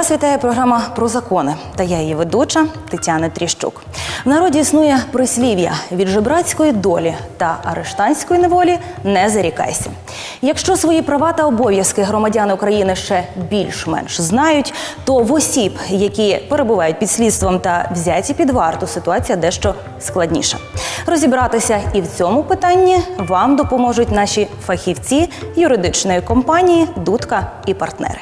Вас вітає програма про закони та я її ведуча Тетяна Тріщук. В народі існує прислів'я від жебрацької долі та арештанської неволі не зарікайся. Якщо свої права та обов'язки громадяни України ще більш-менш знають, то в осіб, які перебувають під слідством та взяті під варту, ситуація дещо складніша. Розібратися і в цьому питанні вам допоможуть наші фахівці юридичної компанії Дудка і партнери.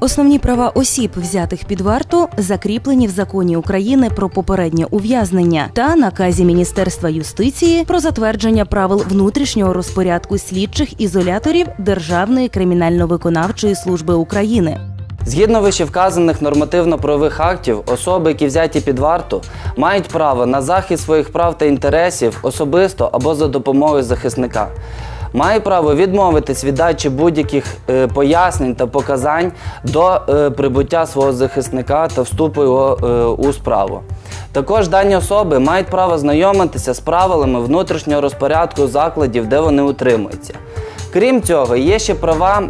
Основні права осіб, взятих під варту, закріплені в законі України про попереднє ув'язнення та наказі Міністерства юстиції про затвердження правил внутрішнього розпорядку слідчих ізоляторів Державної кримінально-виконавчої служби України. Згідно вищевказаних нормативно-правових актів, особи, які взяті під варту, мають право на захист своїх прав та інтересів особисто або за допомогою захисника. Має право відмовитись від дачі будь-яких е, пояснень та показань до е, прибуття свого захисника та вступу його е, у справу. Також дані особи мають право знайомитися з правилами внутрішнього розпорядку закладів, де вони утримуються. Крім цього, є ще права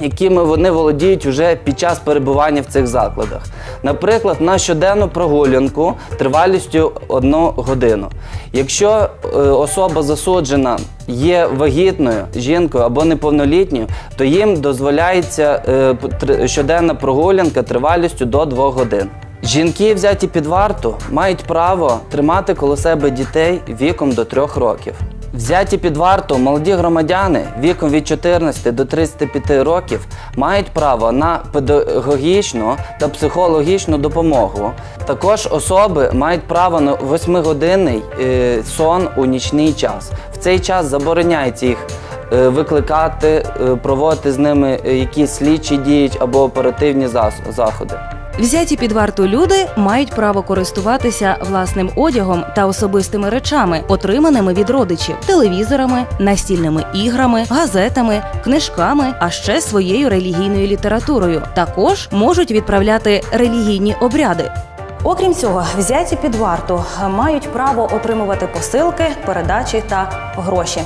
якими вони володіють вже під час перебування в цих закладах. Наприклад, на щоденну прогулянку тривалістю одну годину. Якщо е, особа засуджена є вагітною жінкою або неповнолітньою, то їм дозволяється е, щоденна прогулянка тривалістю до 2 годин. Жінки, взяті під варту, мають право тримати коло себе дітей віком до 3 років. Взяті під варту молоді громадяни віком від 14 до 35 років мають право на педагогічну та психологічну допомогу. Також особи мають право на 8-годинний е, сон у нічний час. В цей час забороняється їх е, викликати, е, проводити з ними якісь слідчі дії або оперативні заходи. Взяті під варту люди мають право користуватися власним одягом та особистими речами, отриманими від родичів, телевізорами, настільними іграми, газетами, книжками, а ще своєю релігійною літературою. Також можуть відправляти релігійні обряди. Окрім цього, взяті під варту мають право отримувати посилки, передачі та гроші.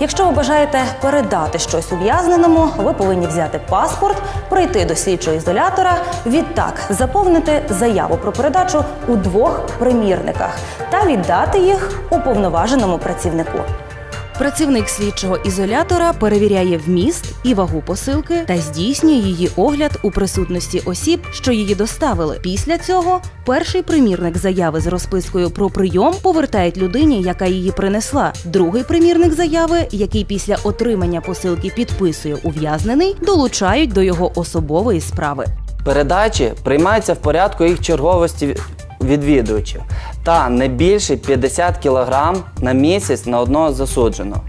Якщо ви бажаєте передати щось ув'язненому, ви повинні взяти паспорт, прийти до слідчого ізолятора, відтак заповнити заяву про передачу у двох примірниках та віддати їх уповноваженому працівнику. Працівник слідчого ізолятора перевіряє вміст і вагу посилки та здійснює її огляд у присутності осіб, що її доставили. Після цього перший примірник заяви з розпискою про прийом повертають людині, яка її принесла. Другий примірник заяви, який після отримання посилки підписує ув'язнений, долучають до його особової справи. Передачі приймаються в порядку їх черговості відвідувачів та не більше 50 кг на місяць на одного засудженого.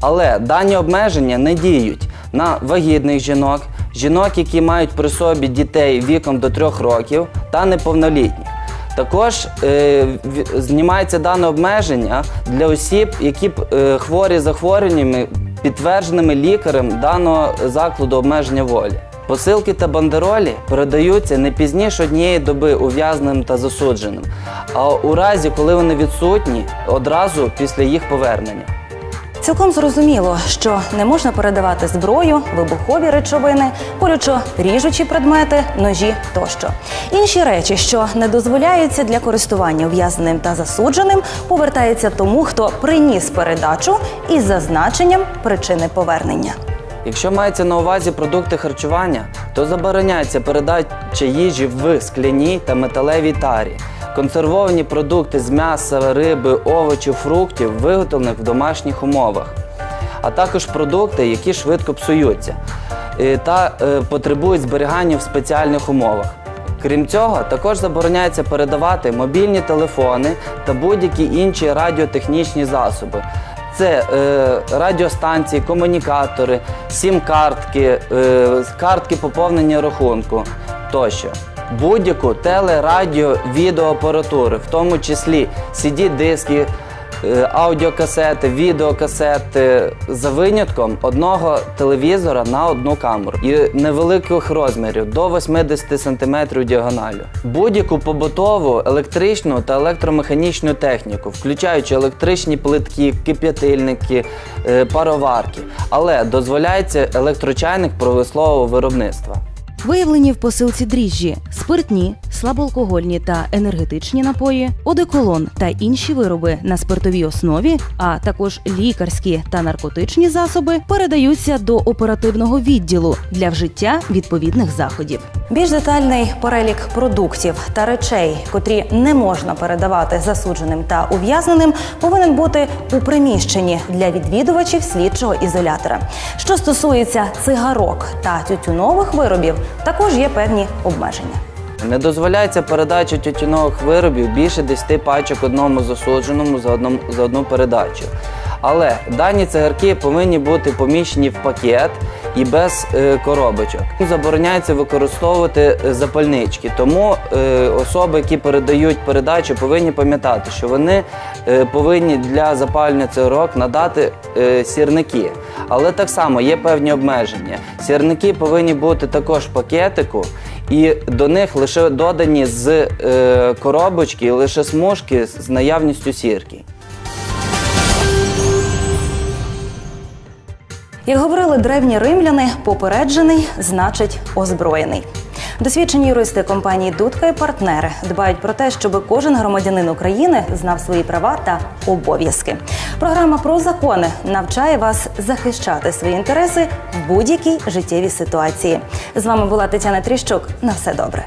Але дані обмеження не діють на вагітних жінок, жінок, які мають при собі дітей віком до 3 років та неповнолітніх. Також е, знімається дане обмеження для осіб, які е, хворі захворюваннями, підтвердженими лікарем даного закладу обмеження волі. Посилки та бандеролі передаються не пізніше однієї доби ув'язненим та засудженим, а у разі, коли вони відсутні, одразу після їх повернення. Цілком зрозуміло, що не можна передавати зброю, вибухові речовини, колючо ріжучі предмети, ножі тощо. Інші речі, що не дозволяються для користування ув'язненим та засудженим, повертаються тому, хто приніс передачу із зазначенням причини повернення. Якщо мається на увазі продукти харчування, то забороняється передача їжі в скляній та металевій тарі. Консервовані продукти з м'яса, риби, овочів, фруктів, виготовлених в домашніх умовах, а також продукти, які швидко псуються е, та е, потребують зберігання в спеціальних умовах. Крім цього, також забороняється передавати мобільні телефони та будь-які інші радіотехнічні засоби. Це е, радіостанції, комунікатори, сім-картки, е, картки поповнення рахунку тощо. Будь-яку теле, радіо, відеоапаратуру, в тому числі CD-диски, е, аудіокасети, відеокасети за винятком одного телевізора на одну камеру і невеликих розмірів до 80 см діагоналю. Будь-яку побутову, електричну та електромеханічну техніку, включаючи електричні плитки, кип'ятильники, е, пароварки, але дозволяється електрочайник промислового виробництва. Виявлені в посилці дріжджі, спиртні, слабоалкогольні та енергетичні напої, одеколон та інші вироби на спиртовій основі, а також лікарські та наркотичні засоби передаються до оперативного відділу для вжиття відповідних заходів. Більш детальний перелік продуктів та речей, котрі не можна передавати засудженим та ув'язненим, повинен бути у приміщенні для відвідувачів слідчого ізолятора. Що стосується цигарок та тютюнових виробів, також є певні обмеження. Не дозволяється передача тютюнових виробів більше 10 пачок одному засудженому за одну, за одну передачу. Але дані цигарки повинні бути поміщені в пакет і без е, коробочок. Забороняється використовувати е, запальнички, тому е, особи, які передають передачу, повинні пам'ятати, що вони е, повинні для запалення цигарок надати е, сірники. Але так само є певні обмеження. Сірники повинні бути також в пакетику, і до них лише додані з е, коробочки лише смужки з наявністю сірки. Як говорили древні римляни, попереджений значить озброєний. Досвідчені юристи компанії Дудка і партнери дбають про те, щоб кожен громадянин України знав свої права та обов'язки. Програма про закони навчає вас захищати свої інтереси в будь-якій життєвій ситуації. З вами була Тетяна Тріщук. На все добре.